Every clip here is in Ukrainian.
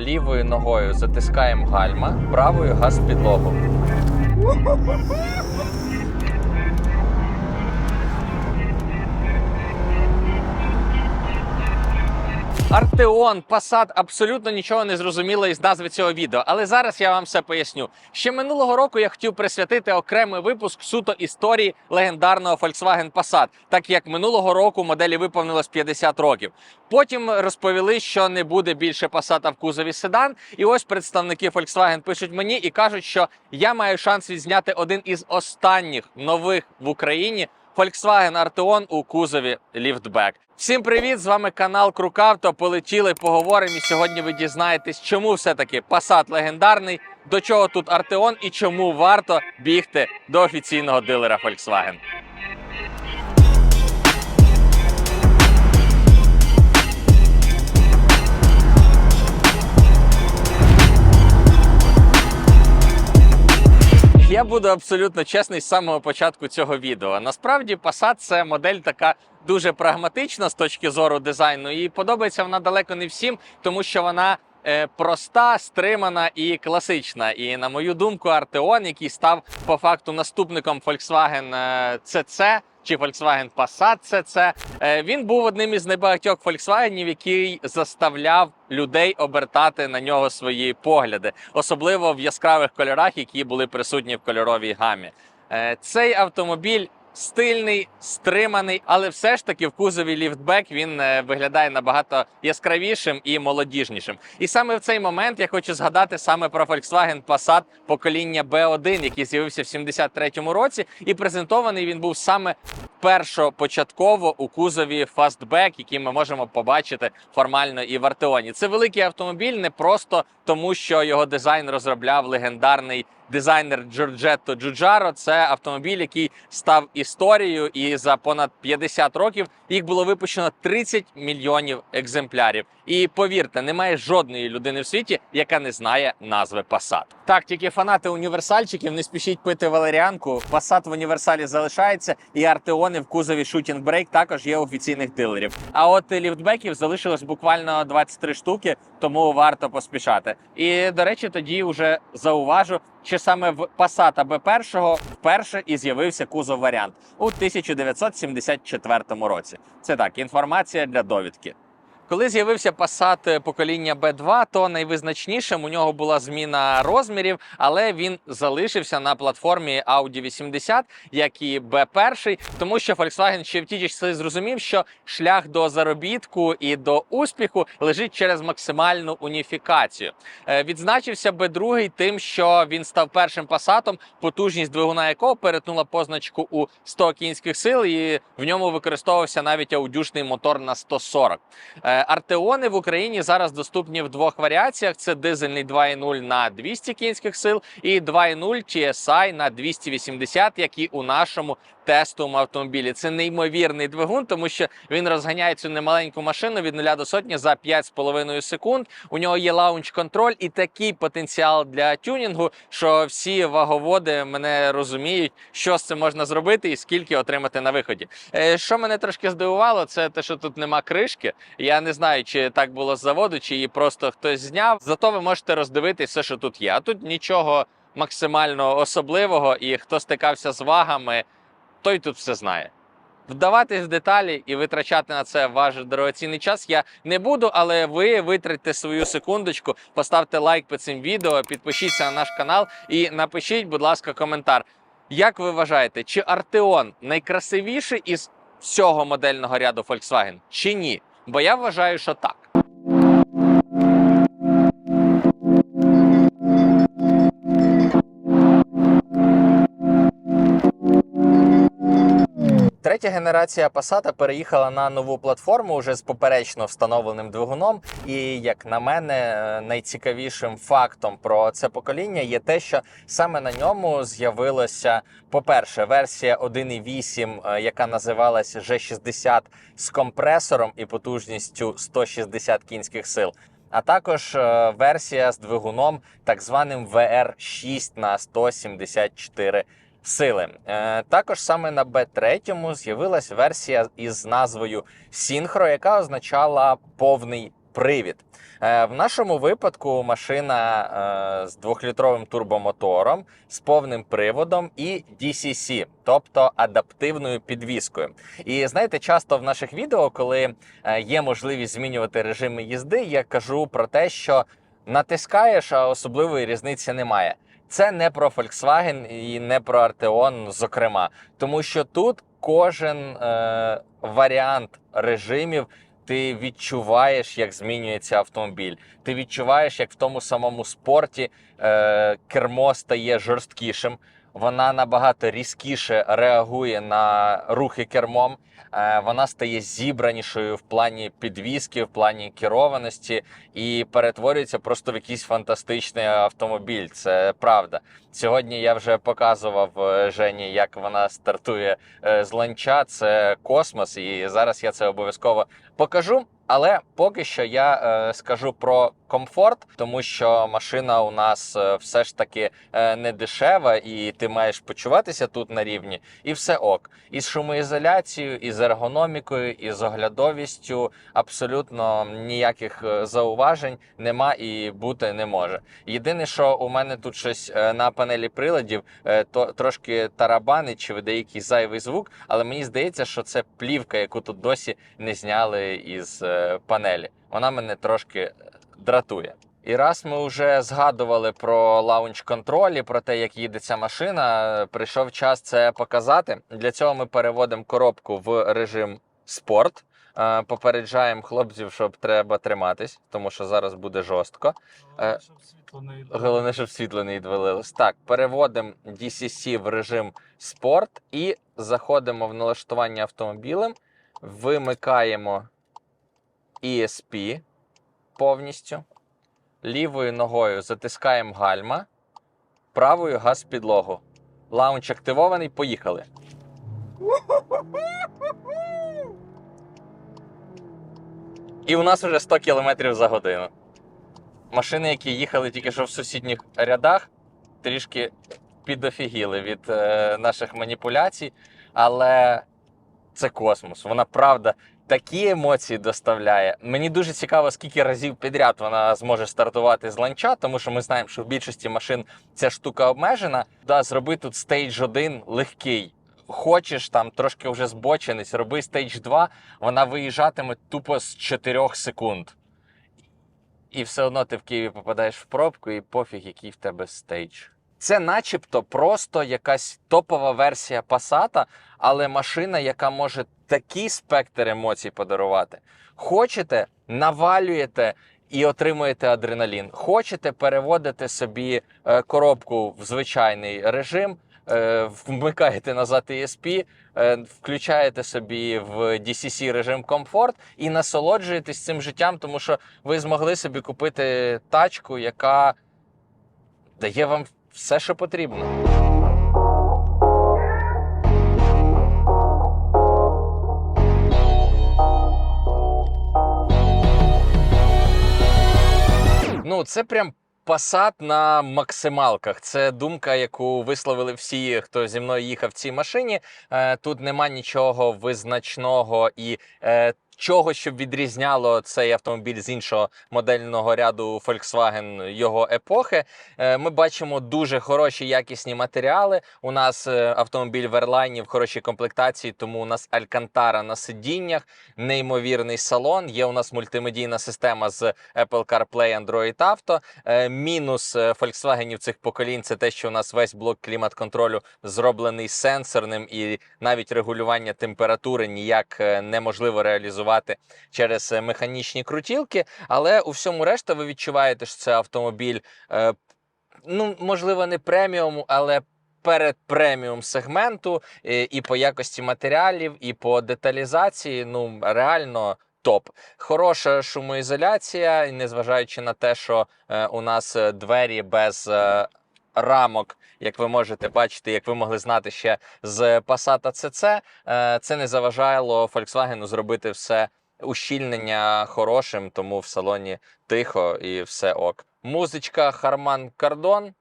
Лівою ногою затискаємо гальма, правою газ в підлогу. Артеон, Passat, абсолютно нічого не зрозуміло із назви цього відео, але зараз я вам все поясню. Ще минулого року я хотів присвятити окремий випуск суто історії легендарного Volkswagen Passat, так як минулого року моделі виповнилось 50 років. Потім розповіли, що не буде більше Passat в кузові седан. І ось представники Volkswagen пишуть мені і кажуть, що я маю шанс відзняти один із останніх нових в Україні Volkswagen Arteon у кузові ліфтбек. Всім привіт! З вами канал Крукавто. Полетіли, поговоримо. І сьогодні ви дізнаєтесь, чому все-таки Passat легендарний, до чого тут Arteon і чому варто бігти до офіційного дилера Volkswagen. Я буду абсолютно чесний з самого початку цього відео. Насправді, Passat – це модель така дуже прагматична з точки зору дизайну, і подобається вона далеко не всім, тому що вона е, проста, стримана і класична. І на мою думку, Артеон, який став по факту наступником Volkswagen е, CC, чи Volkswagen Passat це він був одним із небагатьох Volkswagen, який заставляв людей обертати на нього свої погляди, особливо в яскравих кольорах, які були присутні в кольоровій гамі. Е, Цей автомобіль стильний, стриманий, але все ж таки в кузові ліфтбек він е, виглядає набагато яскравішим і молодіжнішим. І саме в цей момент я хочу згадати саме про Volkswagen Passat покоління B1, який з'явився в 73-му році, і презентований він був саме першопочатково у кузові Fastback, який ми можемо побачити формально і в Артеоні. Це великий автомобіль не просто тому, що його дизайн розробляв легендарний дизайнер Джорджетто Джуджаро. Це автомобіль, який став історією, і за понад 50 років їх було випущено 30 мільйонів екземплярів. І повірте, немає жодної людини в світі, яка не знає назви Passat. Так, тільки фанати універсальчиків не спішіть пити валеріанку. Passat в універсалі залишається, і артеони в кузові Shooting Brake також є офіційних дилерів. А от ліфтбеків залишилось буквально 23 штуки, тому варто поспішати. І до речі, тоді вже зауважу, що саме в Passat B1 вперше і з'явився кузов варіант у 1974 році. Це так, інформація для довідки. Коли з'явився Passat покоління B2, то найвизначнішим у нього була зміна розмірів, але він залишився на платформі Audi 80, як і B1, тому що Volkswagen ще в ті часи зрозумів, що шлях до заробітку і до успіху лежить через максимальну уніфікацію. Е, Відзначився B2 тим, що він став першим Passatом, потужність двигуна якого перетнула позначку у 100 кінських сил, і в ньому використовувався навіть аудюшний мотор на 140. Артеони в Україні зараз доступні в двох варіаціях: це дизельний 2.0 на 200 кінських сил і 2.0 TSI на 280, які у нашому тестовому автомобілі. Це неймовірний двигун, тому що він розганяє цю немаленьку машину від 0 до сотні за 5,5 секунд. У нього є лаунч-контроль і такий потенціал для тюнінгу, що всі ваговоди мене розуміють, що з цим можна зробити і скільки отримати на виході. Е, Що мене трошки здивувало, це те, що тут нема кришки. Я не знаю, чи так було з заводу, чи її просто хтось зняв. Зато ви можете роздивитись все, що тут є. А тут нічого максимально особливого, і хто стикався з вагами, той тут все знає. Вдаватись в деталі і витрачати на це ваш дорогоцінний час я не буду, але ви витратьте свою секундочку, поставте лайк під цим відео, підпишіться на наш канал і напишіть, будь ласка, коментар. Як ви вважаєте, чи Arteon найкрасивіший із всього модельного ряду Volkswagen, чи ні? Бо я вважаю, що так. Третя генерація Passat переїхала на нову платформу вже з поперечно встановленим двигуном. І як на мене, е, найцікавішим фактом про це покоління є те, що саме на ньому з'явилася, по-перше, версія 1.8, е, яка називалася G60 з компресором і потужністю 160 кінських сил. А також е, версія з двигуном, так званим VR6 на 174 сили. Е, також саме на B3 з'явилась версія із назвою Synchro, яка означала повний привід. Е, В нашому випадку машина е, з двохлітровим турбомотором, з повним приводом і DCC, тобто адаптивною підвіскою. І знаєте, часто в наших відео, коли є можливість змінювати режими їзди, я кажу про те, що натискаєш, а особливої різниці немає. Це не про Volkswagen і не про Arteon, зокрема, тому що тут кожен е, варіант режимів ти відчуваєш, як змінюється автомобіль. Ти відчуваєш, як в тому самому спорті е, кермо стає жорсткішим. Вона набагато різкіше реагує на рухи кермом. Е, вона стає зібранішою в плані підвіски, в плані керованості і перетворюється просто в якийсь фантастичний автомобіль. Це правда. Сьогодні я вже показував е, Жені, як вона стартує е, з ланча. Це космос, і зараз я це обов'язково покажу. Але поки що я скажу про комфорт, тому що машина у нас е, все ж таки е, не дешева, і ти маєш почуватися тут на рівні, і все ок. І з шумоізоляцією, і з ергономікою, і з оглядовістю абсолютно ніяких е, зауважень нема і бути не може. Єдине, що у мене тут щось на панелі приладів, то трошки тарабанить чи видає якийсь зайвий звук, але мені здається, що це плівка, яку тут досі не зняли із панелі. Вона мене трошки дратує. І раз ми вже згадували про лаунч контролі, про те, як їде ця машина, прийшов час це показати. Для цього ми переводимо коробку в режим спорт. Е, Попереджаємо хлопців, щоб треба триматись, тому що зараз буде жорстко. Е, Головне, щоб світло не йде. Головне, щоб світло не відвалилось. Так, переводимо DCC в режим спорт і заходимо в налаштування автомобілем, вимикаємо ESP повністю. Лівою ногою затискаємо гальма, правою газ підлогу. Лаунч активований, поїхали. І у нас вже 100 км за годину. Машини, які їхали тільки що в сусідніх рядах, трішки підофігіли від е, наших маніпуляцій, але це космос. Вона правда такі емоції доставляє. Мені дуже цікаво, скільки разів підряд вона зможе стартувати з ланча, тому що ми знаємо, що в більшості машин ця штука обмежена. Да, зроби тут стейдж 1 легкий. Хочеш там трошки вже збочинець, роби стейдж 2, вона виїжджатиме тупо з 4 секунд. І все одно ти в Києві попадаєш в пробку, і пофіг, який в тебе стейдж. Це начебто просто якась топова версія Passat, але машина, яка може такий спектр емоцій подарувати. Хочете, навалюєте і отримуєте адреналін. Хочете, переводите собі е, коробку в звичайний режим, е, вмикаєте назад ESP, е, включаєте собі в DCC режим комфорт і насолоджуєтесь цим життям, тому що ви змогли собі купити тачку, яка дає вам все, що потрібно. Ну, це прям Passat на максималках. Це думка, яку висловили всі, хто зі мною їхав в цій машині. Е, Тут нема нічого визначного і чого, щоб відрізняло цей автомобіль з іншого модельного ряду Volkswagen його епохи. Е, Ми бачимо дуже хороші якісні матеріали. У нас е, автомобіль в Airline в хорошій комплектації, тому у нас Алькантара на сидіннях, неймовірний салон. Є у нас мультимедійна система з Apple CarPlay, Android Auto. Е, Мінус Volkswagen цих поколінь це те, що у нас весь блок клімат-контролю зроблений сенсорним, і навіть регулювання температури ніяк неможливо реалізувати через е, механічні крутілки. Але у всьому решта ви відчуваєте, що це автомобіль, е, ну можливо, не преміум, але. Перед преміум сегменту е, і по якості матеріалів, і по деталізації, ну реально топ. Хороша шумоізоляція, незважаючи на те, що у нас двері без рамок, як ви можете бачити, як ви могли знати ще з Passat CC, е, це не заважало Volkswagen зробити все ущільнення хорошим, тому в салоні тихо і все ок. Музичка Harman Kardon,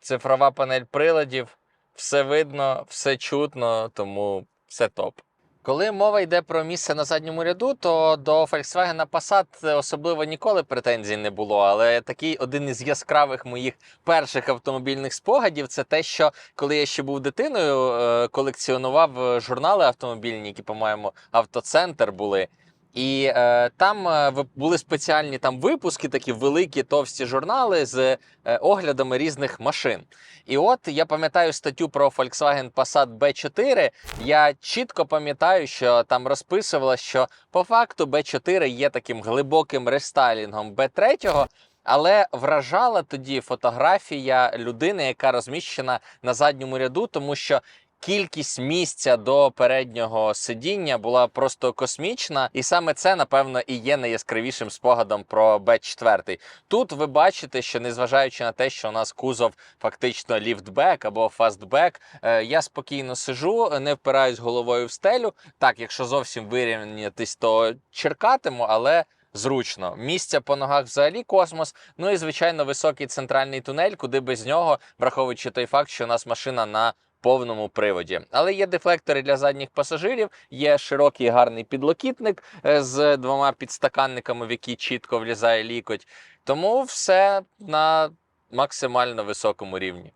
цифрова панель приладів, все видно, все чутно, тому все топ. Коли мова йде про місце на задньому ряду, то до Volkswagen Passat особливо ніколи претензій не було. Але такий один із яскравих моїх перших автомобільних спогадів це те, що коли я ще був дитиною, е, колекціонував журнали автомобільні, які, по-моєму, автоцентр були. І е, там е, були спеціальні там випуски, такі великі товсті журнали з е, оглядами різних машин. І от я пам'ятаю статтю про Volkswagen Passat B4. Я чітко пам'ятаю, що там розписувало, що по факту B4 є таким глибоким рестайлінгом B3. Але вражала тоді фотографія людини, яка розміщена на задньому ряду, тому що кількість місця до переднього сидіння була просто космічна, і саме це, напевно, і є найяскравішим спогадом про Б4. Тут ви бачите, що незважаючи на те, що у нас кузов фактично ліфтбек або фастбек, е, я спокійно сижу, не впираюсь головою в стелю. Так, якщо зовсім вирівнятись, то черкатиму, але. Зручно, місця по ногах взагалі космос. Ну і звичайно, високий центральний тунель, куди без нього, враховуючи той факт, що у нас машина на повному приводі. Але є дефлектори для задніх пасажирів, є широкий гарний підлокітник е, з двома підстаканниками, в які чітко влізає лікоть. Тому все на максимально високому рівні.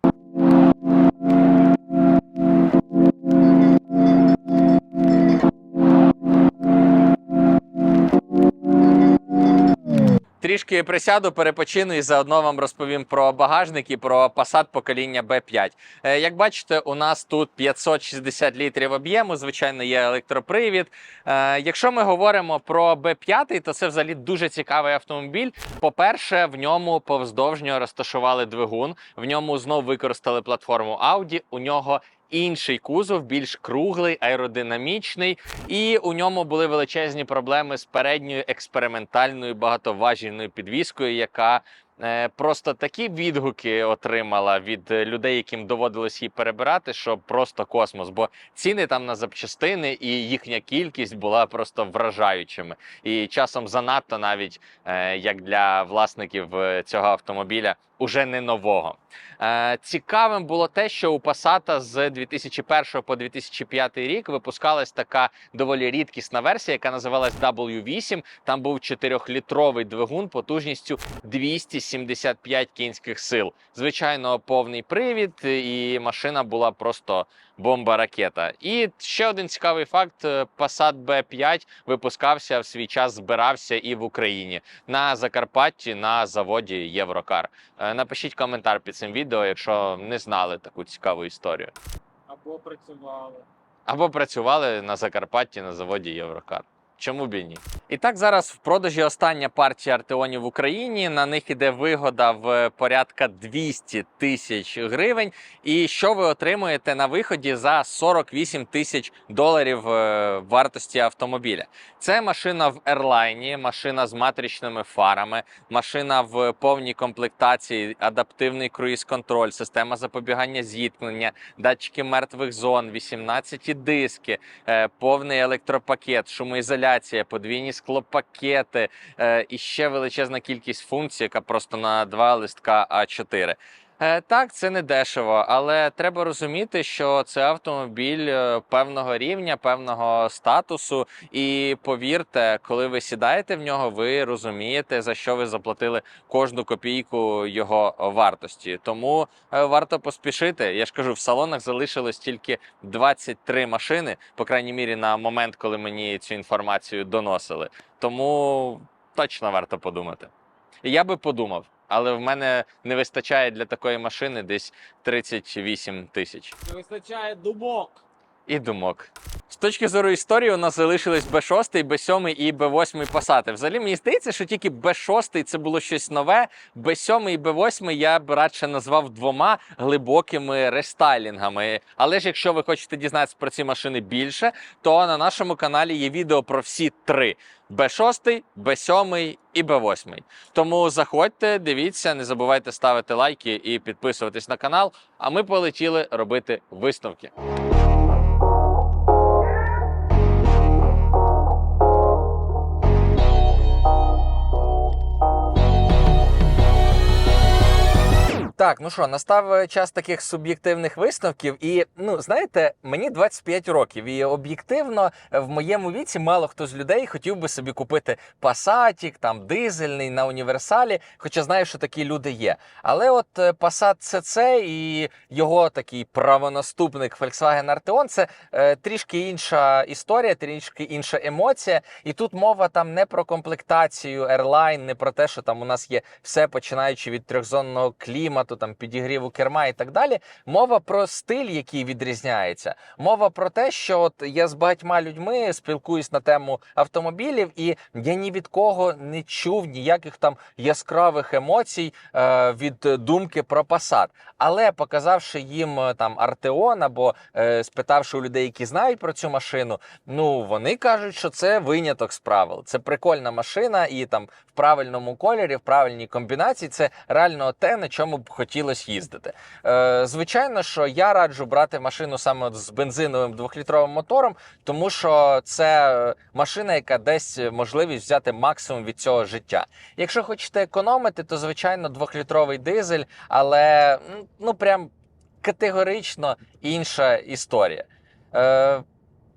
Трішки присяду, перепочину і заодно вам розповім про багажник і про Passat покоління B5. Е, Як бачите, у нас тут 560 літрів об'єму, звичайно, є електропривід. Е, Якщо ми говоримо про B5, то це взагалі дуже цікавий автомобіль. По-перше, в ньому повздовжньо розташували двигун, в ньому знов використали платформу Audi. У нього інший кузов, більш круглий, аеродинамічний, і у ньому були величезні проблеми з передньою експериментальною багатоважільною підвіскою, яка е, просто такі відгуки отримала від людей, яким доводилось її перебирати, що просто космос. Бо ціни там на запчастини і їхня кількість була просто вражаючими. І часом занадто навіть е, як для власників е, цього автомобіля. Уже не нового. Е, цікавим було те, що у Passat з 2001 по 2005 рік випускалась така доволі рідкісна версія, яка називалась W8. Там був 4-літровий двигун потужністю 275 кінських сил. Звичайно, повний привід, і машина була просто бомба-ракета. І ще один цікавий факт: е, Passat B5 випускався в свій час, збирався і в Україні на Закарпатті на заводі Єврокар. Е, Напишіть коментар під цим відео, якщо не знали таку цікаву історію. Або працювали. Або працювали на Закарпатті на заводі Єврокар. Чому б і ні? І так зараз в продажі остання партія Артеонів в Україні. На них іде вигода в порядка 200 тисяч гривень. І що ви отримуєте на виході за 48 тисяч доларів е, вартості автомобіля? Це машина в ерлайні, машина з матричними фарами, машина в повній комплектації, адаптивний круїз-контроль, система запобігання зіткнення, датчики мертвих зон, 18 диски, е, повний електропакет, шумоізоляція, подвійні склопакети е, і ще величезна кількість функцій, яка просто на два листка А4. Е, Так, це не дешево, але треба розуміти, що це автомобіль е, певного рівня, певного статусу. І повірте, коли ви сідаєте в нього, ви розумієте, за що ви заплатили кожну копійку його вартості. Тому е, варто поспішити. Я ж кажу, в салонах залишилось тільки 23 машини, по крайній мірі, на момент, коли мені цю інформацію доносили. Тому точно варто подумати. Я би подумав, але в мене не вистачає для такої машини десь 38 тисяч. Не вистачає думок. І думок. З точки зору історії, у нас залишились Б6, Б7 і Б8 Passat. Взагалі мені здається, що тільки Б6 це було щось нове. Б7 і Б8 я б радше назвав двома глибокими рестайлінгами. Але ж якщо ви хочете дізнатися про ці машини більше, то на нашому каналі є відео про всі три: Б6, Б7 і Б8. Тому заходьте, дивіться, не забувайте ставити лайки і підписуватись на канал. А ми полетіли робити висновки. Так, ну що, настав е, час таких суб'єктивних висновків, і ну знаєте, мені 25 років, і об'єктивно е, в моєму віці мало хто з людей хотів би собі купити Passatік, там дизельний на універсалі, хоча знаю, що такі люди є. Але от е, Passat CC і його такий правонаступник Volkswagen Arteon – це е, трішки інша історія, трішки інша емоція. І тут мова там не про комплектацію Airline, не про те, що там у нас є все починаючи від трьохзонного клімату, там підігріву керма і так далі. Мова про стиль, який відрізняється. Мова про те, що от я з багатьма людьми спілкуюсь на тему автомобілів, і я ні від кого не чув ніяких там яскравих емоцій е, від думки про Passat. Але показавши їм е, там Артеон або е, спитавши у людей, які знають про цю машину, ну вони кажуть, що це виняток з правил. Це прикольна машина, і там в правильному кольорі, в правильній комбінації це реально те, на чому б хотілося їздити. Е, звичайно, що я раджу брати машину саме з бензиновим двохлітровим мотором, тому що це е, машина, яка дасть можливість взяти максимум від цього життя. Якщо хочете економити, то звичайно двохлітровий дизель, але ну прям категорично інша історія. Е,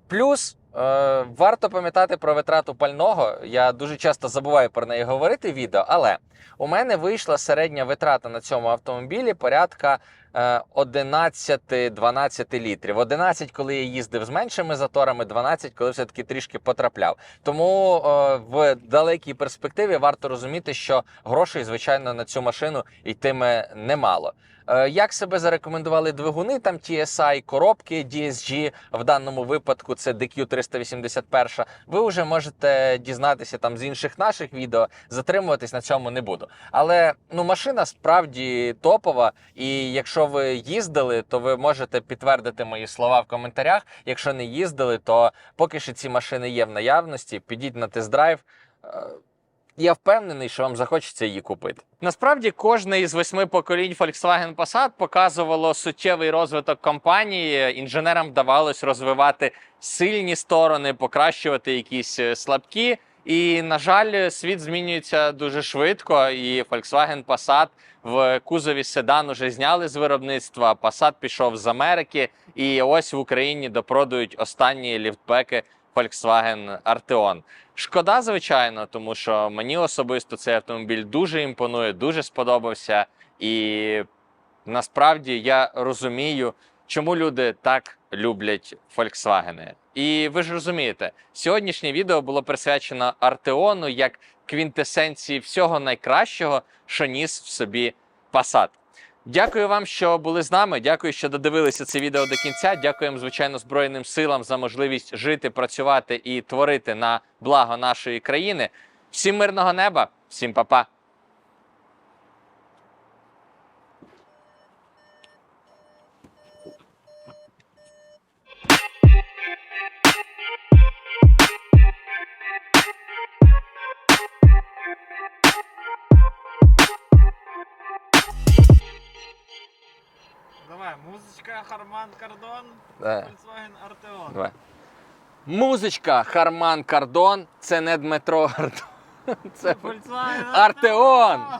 плюс варто пам'ятати про витрату пального. Я дуже часто забуваю про неї говорити відео, але у мене вийшла середня витрата на цьому автомобілі порядка е, 11-12 літрів. 11, коли я їздив з меншими заторами, 12, коли все-таки трішки потрапляв. Тому е, в далекій перспективі варто розуміти, що грошей, звичайно, на цю машину йтиме немало. Е, Як себе зарекомендували двигуни, там TSI, коробки DSG, в даному випадку це DQ381, ви вже можете дізнатися там з інших наших відео, затримуватись на цьому не буду. Але ну машина справді топова, і якщо ви їздили, то ви можете підтвердити мої слова в коментарях. Якщо не їздили, то поки що ці машини є в наявності, підіть на тест-драйв. Е, я впевнений, що вам захочеться її купити. Насправді, кожне із восьми поколінь Volkswagen Passat показувало суттєвий розвиток компанії. Інженерам вдавалось розвивати сильні сторони, покращувати якісь е, слабкі. І, на жаль, світ змінюється дуже швидко, і Volkswagen Passat в кузові седан уже зняли з виробництва. Passat пішов з Америки, і ось в Україні допродують останні ліфтбеки Volkswagen Arteon. Шкода, звичайно, тому що мені особисто цей автомобіль дуже імпонує, дуже сподобався. І насправді я розумію, чому люди так люблять Volkswagen. І ви ж розумієте, сьогоднішнє відео було присвячено Артеону як квінтесенції всього найкращого, що ніс в собі Passat. Дякую вам, що були з нами. Дякую, що додивилися це відео до кінця. Дякуємо, звичайно, Збройним силам за можливість жити, працювати і творити на благо нашої країни. Всім мирного неба, всім па-па. Давай, музичка Харман Кардон, Е, Volkswagen Arteon. давай. Музичка Харман Кардон. Це не Дмитро Ардон. Це Volkswagen Артеон! Arteon!